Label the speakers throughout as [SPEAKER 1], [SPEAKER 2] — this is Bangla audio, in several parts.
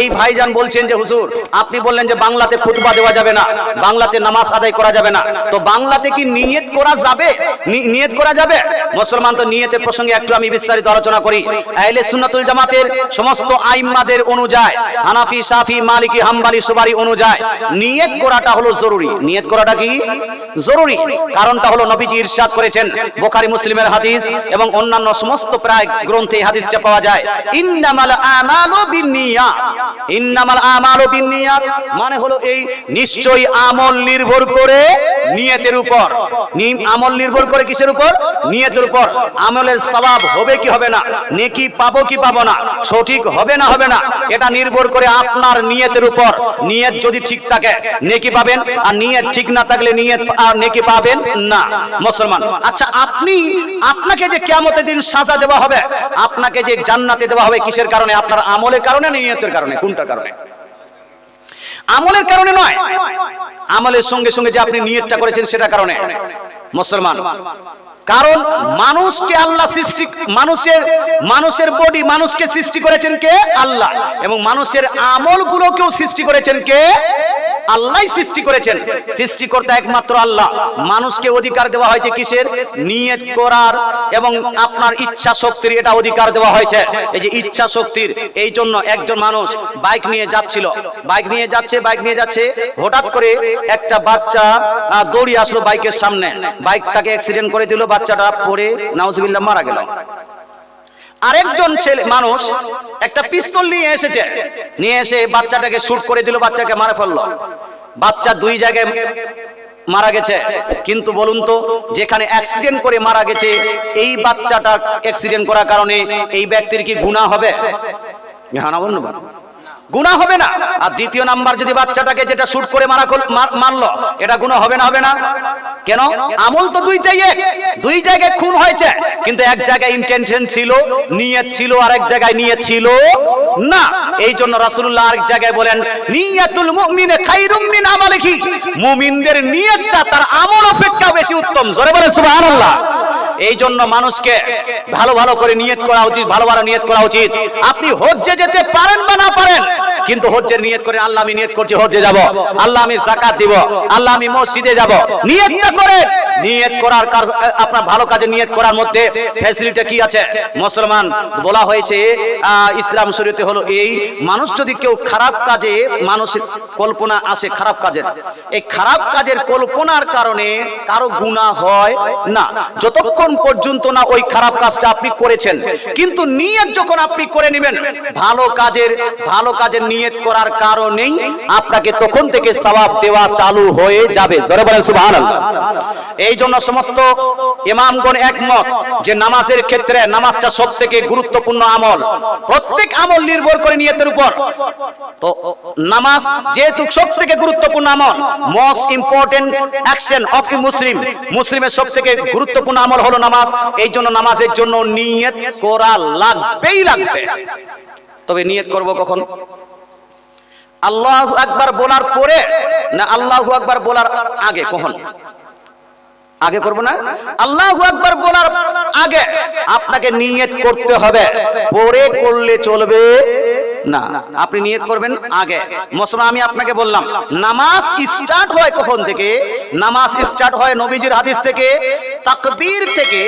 [SPEAKER 1] এই ভাইজান বলছেন যে, হুজুর, আপনি বললেন যে বাংলাতে খুতবা দেওয়া যাবে না, বাংলাতে নামাজ আদায় করা যাবে না। তো বাংলাতে কি নিয়ত করা যাবে? নিয়ত করা যাবে? মুসলমান তো নিয়তের প্রসঙ্গে একটু আমি বিস্তারিত আলোচনা করি। আহলে সুন্নাতুল জামাতের সমস্ত আইম্মাদের অনুযায়ী, হানাফি, শাফি, মালিকি, হাম্বালি সুবারি অনুযায়ী নিয়ত করাটা হলো জরুরি। নিয়ত করাটা কি? জরুরি। কারণটা হলো নবীজি ইরশাদ করেছেন বোখারি মুসলিমের হাদিস এবং অন্যান্য সমস্ত প্রায় গ্রন্থে হাদিসটা পাওয়া যায়। ইন্নামাল আমালু বিন্নিয়াত ইন্নামাল আমালু মানে হলো এই নিশ্চয়ই আমল নির্ভর করে নিয়তের উপর। আমল নির্ভর করে কিসের উপর? নিয়তের উপর। আমলের সওয়াব হবে কি হবে না? নেকি পাবো কি পাবো না? সঠিক হবে না হবে না? এটা নির্ভর করে আপনার নিয়তের উপর। নিয়ত যদি ঠিক থাকে, নেকি পাবেন। আর নিয়ত ঠিক না থাকলে নিয়ত আর নেকি পাবেন না। মুসলমান আচ্ছা আপনি, আপনাকে যে কিয়ামতের দিন সাজা দেওয়া হবে, আপনাকে যে জান্নাতে দেওয়া হবে কিসের কারণে? আপনার আমলের কারণে নিয়তের কারণে? কোনটার কারণে? আমলের কারণে নয়। আমলের সঙ্গে সঙ্গে যে আপনি নিয়তটা করেছেন সেটা কারণে। মুসলমান, কারণ মানুষকে আল্লাহ সৃষ্টি, মানুষের মানুষের বডি মানুষকে সৃষ্টি করেছেন কে? আল্লাহ। এবং মানুষের আমলগুলোকেও সৃষ্টি করেছেন কে? আল্লাহ সৃষ্টি করেছেন। সৃষ্টিকর্তা একমাত্র আল্লাহ। মানুষকে অধিকার দেওয়া হয়েছে কিসের? নিয়ত করার এবং আপনার ইচ্ছা শক্তির এটা অধিকার দেওয়া হয়েছে। এই যে ইচ্ছা শক্তির, এই জন্য একজন মানুষ বাইক নিয়ে যাচ্ছিল। বাইক নিয়ে যাচ্ছে, বাইক নিয়ে যাচ্ছে। হঠাৎ করে একটা বাচ্চা দৌড়িয়ে আসলো বাইকের সামনে। বাইকটাকে অ্যাক্সিডেন্ট করে দিল, বাচ্চাটা পড়ে, নাউজুবিল্লাহ, মারা গেল। আরেকজন ছেলে, মানুষ একটা পিস্তল নিয়ে এসেছে। নিয়ে এসে বাচ্চাটাকে শুট করে দিল, বাচ্চাকে মারা ফেলল। বাচ্চা দুই জায়গায় মারা গেছে। কিন্তু বলুন তো, যেখানে অ্যাক্সিডেন্ট করে মারা গেছে, এই বাচ্চাটা অ্যাক্সিডেন্ট করার কারণে এই ব্যক্তির কি গুণা হবে? হ্যাঁ না বলুন। গুনাহ হবে না। আর দ্বিতীয় নাম্বার যদি বাচ্চাটাকে যেটা শুট করে মারা মারলো, এটা গুনাহ হবে না হবে না? কেন? আমল তো দুইটাই এক। দুই জায়গায় খুন হয়েছে, কিন্তু এক জায়গায় ইন্টেনশন ছিল, নিয়ত ছিল আর এক জায়গায় নিয়ত ছিল না। এই জন্য রাসূলুল্লাহ আরেক জায়গায় বলেন, নিয়াতুল মুমিনে খাইরুম মিন আমালিহি। মুমিনদের নিয়তটা, তার আমল অপেক্ষা বেশি উত্তম। জোরে বলে সুবহানাল্লাহ। এই জন্য মানুষকে ভালো ভালো করে নিয়ত করা উচিত, ভালো ভালো নিয়ত করা উচিত। আপনি হজ্জে যেতে পারেন বা না পারেন, কিন্তু হজ্জের নিয়ত করে আল্লাহ আমি নিয়ত করছি, হজ্জে যাব। আল্লাহ আমি জাকাত দিব, আল্লাহ আমি মসজিদে যাব। নিয়তটা করে নিয়ত করার আপনার ভালো কাজে নিয়ত করার মধ্যে ফ্যাসিলিটি কি আছে? মুসলমান, বলা হয়েছে ইসলাম শরীয়তে হলো এই, মানুষ যদি কেউ খারাপ কাজে মানুষের কল্পনা আসে, খারাপ কাজের, এই খারাপ কাজের কল্পনার কারণে কারও গুনাহ হয় না। যতক্ষণ পর্যন্ত না ওই খারাপ কাজটা আপনি করেছেন, কিন্তু নিয়ত যখন আপনি করে নেবেন, ভালো কাজের ভালো কাজের নিয়ত করার কারণেই আপনাকে তখন থেকে সওয়াব দেওয়া চালু হয়ে যাবে। জোরে বলেন সুবহানাল্লাহ। এই জন্য সমস্ত ইমামগণ একমত যে নামাজের ক্ষেত্রে নামাজটা সব থেকে গুরুত্বপূর্ণ আমল। প্রত্যেক আমল নির্ভর করে নিয়তের উপর। তো নামাজ যেহেতু সব থেকে গুরুত্বপূর্ণ আমল most important action of a Muslim মুসলিমের সব থেকে গুরুত্বপূর্ণ আমল হলো নামাজ। এই জন্য নামাজের জন্য নিয়ত করা লাগবেই লাগবে। তবে নিয়ত করব কখন? আল্লাহ একবার বলার পরে না আল্লাহ একবার বলার আগে কখন? আগে করব না? আল্লাহ আকবার বলার আগে আপনাকে নিয়ত করতে হবে। পরে করলে চলবে। না, আপনি নিয়ত করবেন আগে। মুসলমান আমি আপনাকে বললাম, নামাজ স্টার্ট হয় কখন থেকে? নামাজ স্টার্ট হয় নবীজির হাদিস থেকে, তাকবীর থেকে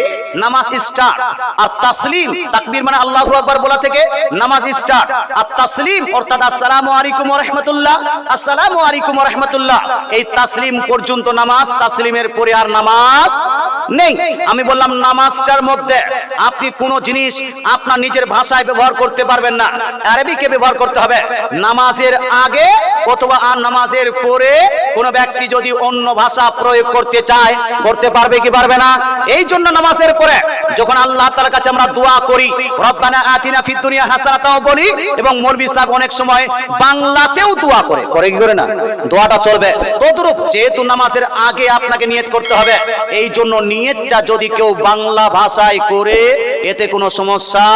[SPEAKER 1] নামাজ স্টার্ট আর তাসলিম, তাকবীর মানে আল্লাহু আকবার বলা থেকে নামাজ স্টার্ট আর তাসলিম, অর্থাৎ আসসালামু আলাইকুম ওয়া রাহমাতুল্লাহ, আসসালামু আলাইকুম ওয়া রাহমাতুল্লাহ। এই তাসলিম পর্যন্ত নামাজ, তাসলিমের পরে আর নামাজ নেই। আমি বললাম, নামাজটার মধ্যে আপনি কোন জিনিস আপনার নিজের ভাষায় ব্যবহার করতে পারবেন না। আরবিকে ব্যবহার করতে হবে। নামাজের আগে অথবা আর নামাজের পরে কোন ব্যক্তি যদি অন্য ভাষা প্রয়োগ করতে চায়, করতে পারবে কি পারবে না? এই জন্য নামাজের পরে যখন আল্লাহ তাআলার কাছে আমরা দোয়া করি, রব্বানা আতিনা ফিদ দুনিয়া হাসানাতাও বলি এবং মৌলভী সাহেব অনেক সময় বাংলাতেও দোয়া করে। করে কি করে না? দোয়াটা চলবে। তদ্রূপ যেহেতু নামাজের আগে আপনাকে নিয়ত করতে হবে, এই জন্য নিয়তটা যদি কেউ বাংলা ভাষায় করে, এতে কোনো সমস্যা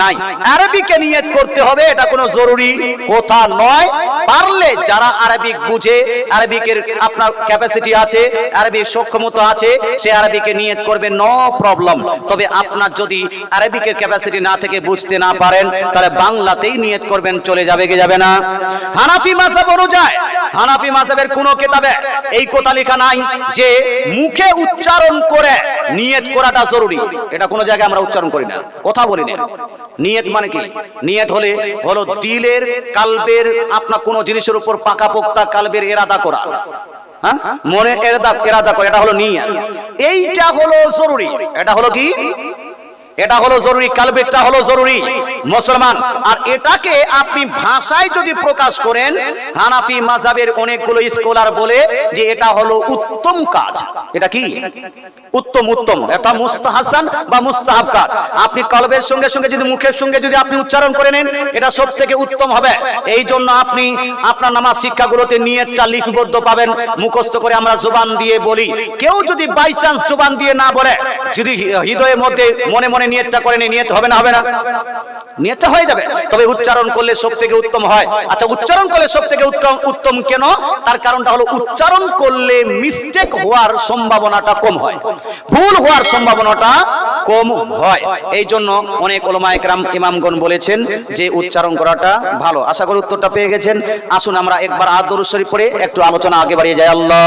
[SPEAKER 1] নাই। আরবিকে নিয়ত করতে হবে, এটা কোনো জরুরি কথা নয়। পারলে যারা আরবিক বুঝে, আরবিকের আপনার ক্যাপাসিটি আছে আরবিক সক্ষমতা আছে, সে আরবিকে নিয়ত করবে নো প্রবলেম তবে আপনার যদি আরবিকের ক্যাপাসিটি না থেকে বুঝতে না পারেন, তাহলে বাংলাতেই নিয়ত করবেন, চলে যাবে কি যাবে না? হানাফি মাসাব অনুযায়ী, হানাফি মাসাবের কোনো কিতাবে এই কথা লেখা নাই যে মুখে উচ্চারণ করে নিয়ত করাটা জরুরি। এটা কোনো জায়গায় আমরা উচ্চারণ করি না, কথা বলি না। নিয়ত মানে কি? নিয়ত হলে, হলো দিলের, কালবের, আপনার কোনো জিনিসের উপর পাকাপোক্তা কালবের এরাদা করা। হ্যাঁ? মনে এরাদা এরাদা করে এটা হলো নিয়া এইটা হলো জরুরি। এটা হলো কি? এটা হলো জরুরি কালবেরটা হলো জরুরি, মুসলমান। আর এটাকে আপনি ভাষায় যদি প্রকাশ করেন, হানাফি মাযহাবের অনেকগুলো স্কলার বলে যে এটা হলো উত্তম কাজ। এটা কি? উত্তম উত্তম। এটা মুস্তাহাসান বা মুস্তাহাব কাজ। আপনি কলবের সঙ্গে সঙ্গে যদি মুখের সঙ্গে যদি আপনি উচ্চারণ করে নেন, এটা সব থেকে উত্তম হবে। এই জন্য আপনি আপনার নামাজ শিক্ষাগুলোতে নিয়তটা লিপিবদ্ধ পাবেন। মুখস্থ করে আমরা জোবান দিয়ে বলি। কেউ যদি বাই চান্স জোবান দিয়ে না বলে, যদি হৃদয়ের মধ্যে মনে মনে নিয়তটা করে নেই নিয়ত হবে না হবে না। নিয়তটা হয়ে যাবে। তবে উচ্চারণ করলে সব থেকে উত্তম হয়। আচ্ছা উচ্চারণ করলে সব থেকে উত্তম উত্তম কেন? তার কারণটা হলো উচ্চারণ করলে মিস্টেক হওয়ার সম্ভাবনাটা কম হয়। ভুল হওয়ার সম্ভাবনাটা কম হয়। এই জন্য অনেক ওলামা একরাম, ইমামগণ বলেছেন যে উচ্চারণ করাটা ভালো। আশা করি উত্তরটা পেয়ে গেছেন। আসুন আমরা একবার আদর শরীফ পড়ে একটু আলোচনা আগে বাড়িয়ে যাই। আল্লাহ